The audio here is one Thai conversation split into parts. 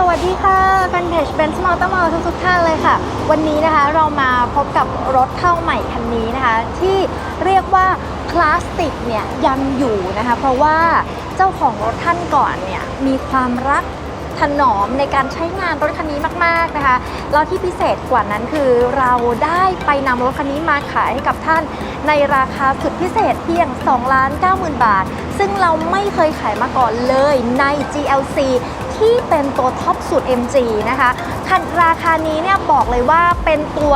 สวัสดีค่ะแฟนเพจเบนซ์มอเตอร์มอลทุกๆท่านเลยค่ะ วันนี้นะคะเรามาพบกับรถเข้าใหม่คันนี้นะคะ ที่เรียกว่าคลาสติกเนี่ยยังอยู่นะคะ เพราะว่าเจ้าของรถท่านก่อนเนี่ยมีความรักถนอมในการใช้งานรถคันนี้มาก ๆ นะคะ แล้วที่พิเศษกว่านั้นคือเราได้ไปนำรถคันนี้มาขายให้กับท่าน ในราคาสุดพิเศษเพียง2ล้าน9 0,000 บาท ซึ่งเราไม่เคยขายมาก่อนเลยใน GLC ที่เป็นตัวท็อปสุด MG นะคะคันราคานี้เนี่ยบอกเลยว่าเป็นตัว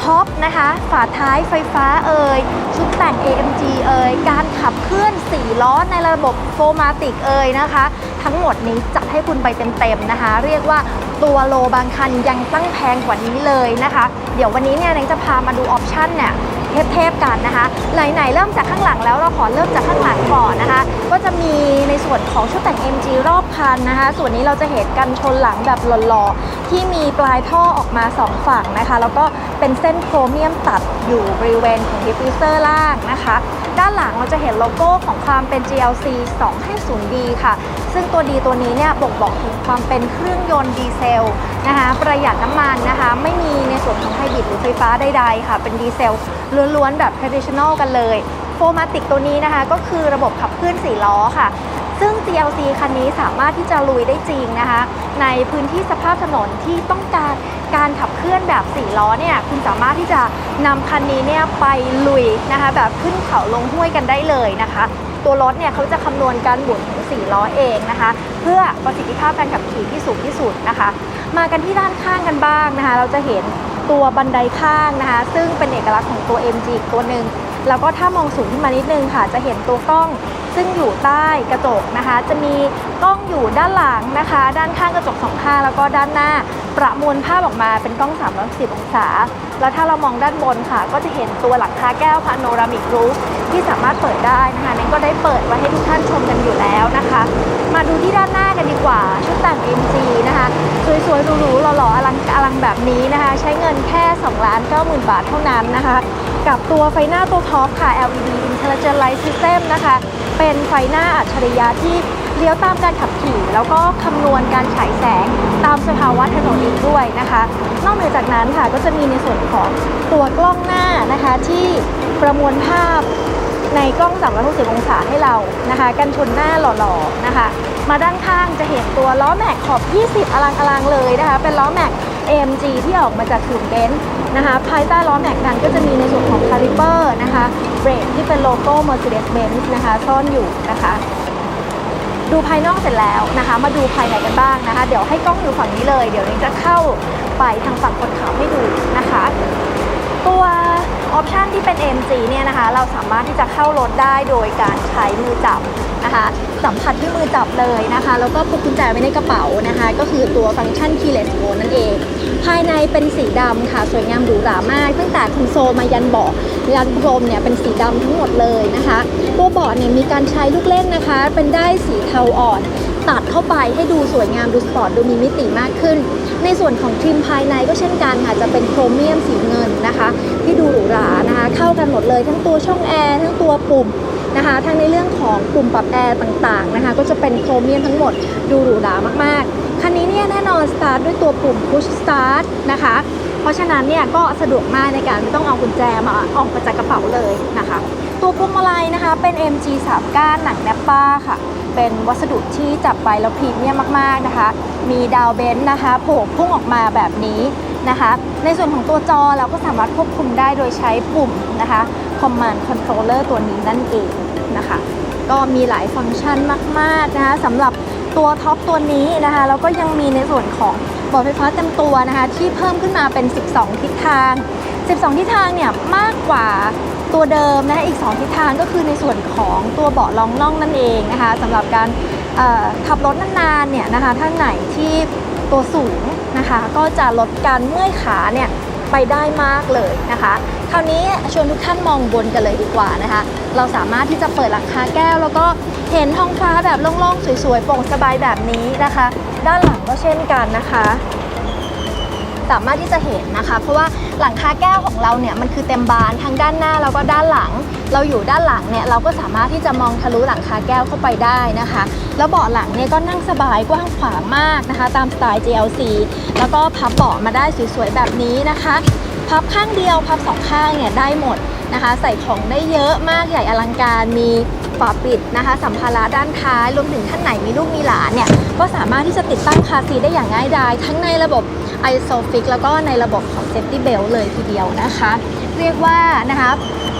ท็อปนะคะ ฝาท้ายไฟฟ้าเอ่ย ชุดแต่ง AMG เอ่ย การขับเคลื่อน 4 ล้อในระบบโฟมาติกเอ่ยนะคะ ทั้งหมดนี้จัดให้คุณไปเต็มๆนะคะ เรียกว่าตัวโลบางคันยังตั้งแพงกว่านี้เลยนะคะ เดี๋ยววันนี้เนี่ยนังจะพามาดูออปชั่นเนี่ย เทพๆกันนะคะไหนๆเริ่มจากข้างหลังแล้วเราขอเริ่มจากข้างหลังก่อนนะคะ ก็จะมีในส่วนของชุดแต่ง MG รอบคันนะคะ ส่วนนี้เราจะเห็นกันชนหลังแบบหล่อๆที่มีปลายท่อออกมา 2 ฝั่งนะคะ แล้วก็เป็นเส้นโครเมียมตัดอยู่บริเวณของดิฟฟิวเซอร์ล่างนะคะ ด้านหลังเราจะเห็นโลโก้ของความเป็น GLC 250D ค่ะ ซึ่งตัวดีตัวนี้เนี่ยบ่งบอกถึงความเป็นเครื่องยนต์ดีเซลนะคะ ประหยัดน้ำมันนะคะ ไม่มีในส่วนของไฮบริดหรือไฟฟ้าใดๆค่ะ เป็นดีเซล ล้วนๆแบบ traditional กันเลยโฟมาติกตัวนี้นะคะ ก็คือระบบขับเคลื่อน4ล้อค่ะ ซึ่ง GLC คันนี้สามารถที่จะลุยได้จริงนะคะ ในพื้นที่สภาพถนนที่ต้องการการขับเคลื่อนแบบ 4 ล้อเนี่ยคุณสามารถที่จะนำคันนี้เนี่ยไปลุยนะคะแบบขึ้นเขาลงห้วยกันได้เลยนะคะ ตัวรถเนี่ยเขาจะคำนวณการหมุนของ4ล้อเองนะคะ เพื่อประสิทธิภาพการขับขี่ที่สูงที่สุดนะคะ มากันที่ด้านข้างกันบ้างนะคะ เราจะเห็น ตัวบันไดข้างนะคะ ซึ่งเป็นเอกลักษณ์ของตัว MG อีกตัวหนึ่งแล้วก็ถ้ามองสูงขึ้นมานิดนึงค่ะ จะเห็นตัวกล้อง ซึ่งอยู่ใต้กระจกนะคะ จะมีกล้องอยู่ด้านหลังนะคะ ด้านข้างกระจกสองข้างแล้วก็ด้านหน้า ประมวลภาพออกมาเป็นกล้อง 360 องศา แล้วถ้าเรามองด้านบนค่ะ ก็จะเห็นตัวหลังคาแก้วพาโนรามิกรูฟที่สามารถเปิดได้นะคะนั้นก็ได้เปิดไว้ให้ทุกท่านชมกันอยู่แล้วนะคะ มาดูที่ด้านหน้ากันดีกว่า ชุดแต่ง MG นะคะสวยๆหรูๆหล่อๆอลังอลังแบบนี้นะคะ ใช้เงินแค่ 2 ล้าน 9 0,000 บาทเท่านั้นนะคะ กับตัวไฟหน้าตัวท็อปค่ะ LED Intelligent Light System นะคะ เป็นไฟหน้าอัจฉริยะที่เลี้ยวตามการขับขี่ แล้วก็คำนวณการฉายแสงตามสภาวะถนนอีกด้วยนะคะ นอกเหนือจากนั้นค่ะก็จะมีในส่วนของตัวกล้องหน้านะคะ ที่ประมวลภาพในกล้อง 360 องศาให้เรานะคะ กันชนหน้าหล่อๆนะคะ มาด้านข้างจะเห็นตัวล้อแม็กขอบ 20 อลังอลังๆเลยนะคะ เป็นล้อแม็ก AMG ที่ออกมาจากกลุ่มเบนซ์นะคะภายใต้ล้อแม็กนั้นก็จะมีในส่วนของคาลิเปอร์นะคะเบรกที่เป็นโลโก้ Mercedes-Benz นะคะซ่อนอยู่นะคะ ดูภายนอกเสร็จแล้วนะคะ มาดูภายในกันบ้างนะคะ เดี๋ยวให้กล้องอยู่ฝั่งนี้เลย เดี๋ยวนี้จะเข้าไปทางฝั่งคนขับให้ดูนะคะ ตัวออปชันที่เป็น MG เนี่ยนะคะ เราสามารถที่จะเข้ารถได้โดยการใช้มือจับนะคะสัมผัสที่มือจับเลยนะคะ แล้วก็พกกุญแจไว้ในกระเป๋านะคะ ก็คือตัวฟังก์ชัน keyless m o นั่นเอง ภายในเป็นสีดำค่ะ สวยงามหรูหรามาก ตั้งแต่คอนโซลมายันเบาะยันพรมเนี่ยเป็นสีดำทั้งหมดเลยนะคะ ตัวเบาะเนี่ยมีการใช้ลูกเล่นนะคะ เป็นได้สีเทาอ่อน ตัดเข้าไปให้ดูสวยงามดูสปอร์ตดูมีมิติมากขึ้น ในส่วนของทริมภายในก็เช่นกันค่ะจะเป็นโครเมียมสีเงินนะคะ ที่ดูหรูหรานะคะ เข้ากันหมดเลยทั้งตัวช่องแอร์ทั้งตัวปุ่ม นะคะทั้งในเรื่องของปุ่มปรับแอร์ต่างๆนะคะ ก็จะเป็นโครเมียมทั้งหมดดูหรูหรามากๆ คันนี้เนี่ยแน่นอนสตาร์ทด้วยตัวปุ่ม push start นะคะ เพราะฉะนั้นเนี่ยก็สะดวกมากในการไม่ต้องเอากุญแจมาออกมาจากกระเป๋าเลยนะคะ ตัวพวงมาลัยนะคะเป็น MG 3ก้านหนังแนปป้าค่ะเป็นวัสดุที่จับไปแล้วพรีเมียมมากๆนะคะ มีดาวเบนซ์นะคะโผล่พุ่งออกมาแบบนี้นะคะ ในส่วนของตัวจอเราก็สามารถควบคุมได้โดยใช้ปุ่มนะคะ Command Controller ตัวนี้นั่นเองนะคะ ก็มีหลายฟังก์ชันมากๆนะคะสำหรับตัวท็อปตัวนี้นะคะแล้วก็ยังมีในส่วนของบอร์ดไฟฟ้าเต็มตัวนะคะที่เพิ่มขึ้นมาเป็น 12 ทิศทาง 12 ทิศทางเนี่ยมากกว่าตัวเดิมนะคะอีก 2 ทิศทางก็คือในส่วนของตัวเบาะรองน่องนั่นเองนะคะสำหรับการขับรถนานๆเนี่ยนะคะท่านไหนที่ตัวสูงนะคะก็จะลดการเมื่อยขาเนี่ย ไปได้มากเลยนะคะ คราวนี้ชวนทุกท่านมองบนกันเลยดีกว่านะคะ เราสามารถที่จะเปิดหลังคาแก้ว แล้วก็เห็นท้องฟ้าแบบโล่งๆ สวยๆโปร่งสบายแบบนี้นะคะ ด้านหลังก็เช่นกันนะคะ สามารถที่จะเห็นนะคะ เพราะว่าหลังคาแก้วของเราเนี่ยมันคือเต็มบานทั้งด้านหน้าแล้วก็ด้านหลัง เราอยู่ด้านหลังเนี่ยเราก็สามารถที่จะมองทะลุหลังคาแก้วเข้าไปได้นะคะ แล้วเบาะหลังเนี่ยก็นั่งสบายกว้างขวางมากนะคะ ตามสไตล์ GLC แล้วก็พับเบาะมาได้สวยๆแบบนี้นะคะ พับข้างเดียวพับสองข้างเนี่ยได้หมดนะคะ ใส่ของได้เยอะมากใหญ่อลังการมีฝาปิดนะคะ สัมภาระด้านท้ายรวมถึงท่านไหนมีลูกมีหลานเนี่ยก็สามารถที่จะติดตั้งคาซีได้อย่างง่ายดายทั้งในระบบ ISOFIX แล้วก็ในระบบของ Safety Belt เลยทีเดียวนะคะ เรียกว่านะคะ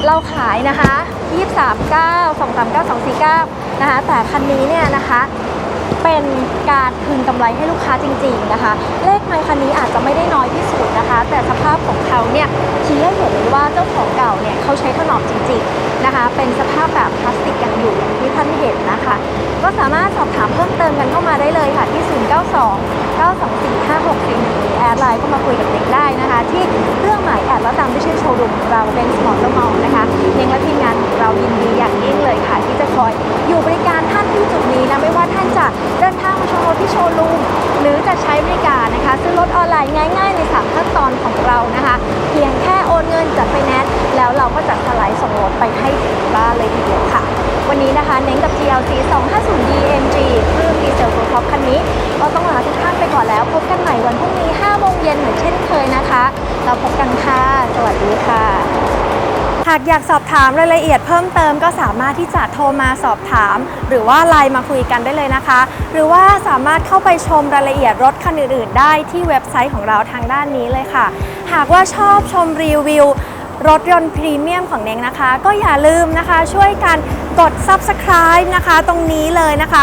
เราขายนะคะ239 239 249นะคะแต่คันนี้เนี่ยนะคะเป็นการคืนกำไรให้ลูกค้าจริง ๆนะคะ เลขไมค์คันนี้อาจจะไม่ได้น้อยที่สุดนะคะ แต่สภาพของเขาเนี่ยชี้ให้เห็นเลยว่าเจ้าของเก่าเนี่ยเขาใช้ถนอมจริง ๆนะคะ เป็นสภาพแบบพลาส ที่เรื่องหมายแอดแล้วตามด้วยชื่อโชว์รูมของเราเป็นสมอลล์มอลนะคะเองและทีมงานของเรายินดีอย่างยิ่งเลยค่ะ ที่จะคอยอยู่บริการท่านที่จุดนี้นะไม่ว่าท่านจะเดินทางมาชมรถที่โชว์รูมหรือจะใช้บริการนะคะ ซื้อรถออนไลน์ง่ายๆในสามขั้นตอนของเรานะคะ เพียงแค่โอนเงินจัดไฟแนนแล้วเราก็จะสไลด์ส่งรถไปให้ถึงบ้านเลยทีเดียวค่ะ วันนี้นะคะเน้นกับ GLC 250 DMG เซลตัวท็อปคันนี้ ก็ต้องลาทุกท่านไปก่อนแล้ว พบกันใหม่วันพรุ่งนี้5โมงเย็นเหมือนเช่นเคยนะคะ เราพบกันค่ะ สวัสดีค่ะ หากอยากสอบถามรายละเอียดเพิ่มเติมก็สามารถที่จะโทรมาสอบถาม หรือว่าไลน์มาคุยกันได้เลยนะคะ หรือว่าสามารถเข้าไปชมรายละเอียดรถคันอื่นๆ ได้ที่เว็บไซต์ของเราทางด้านนี้เลยค่ะ หากว่าชอบชมรีวิวรถยนต์พรีเมียมของเน้งนะคะ ก็อย่าลืมนะคะช่วยกันกด subscribe นะคะ ตรงนี้เลยนะคะ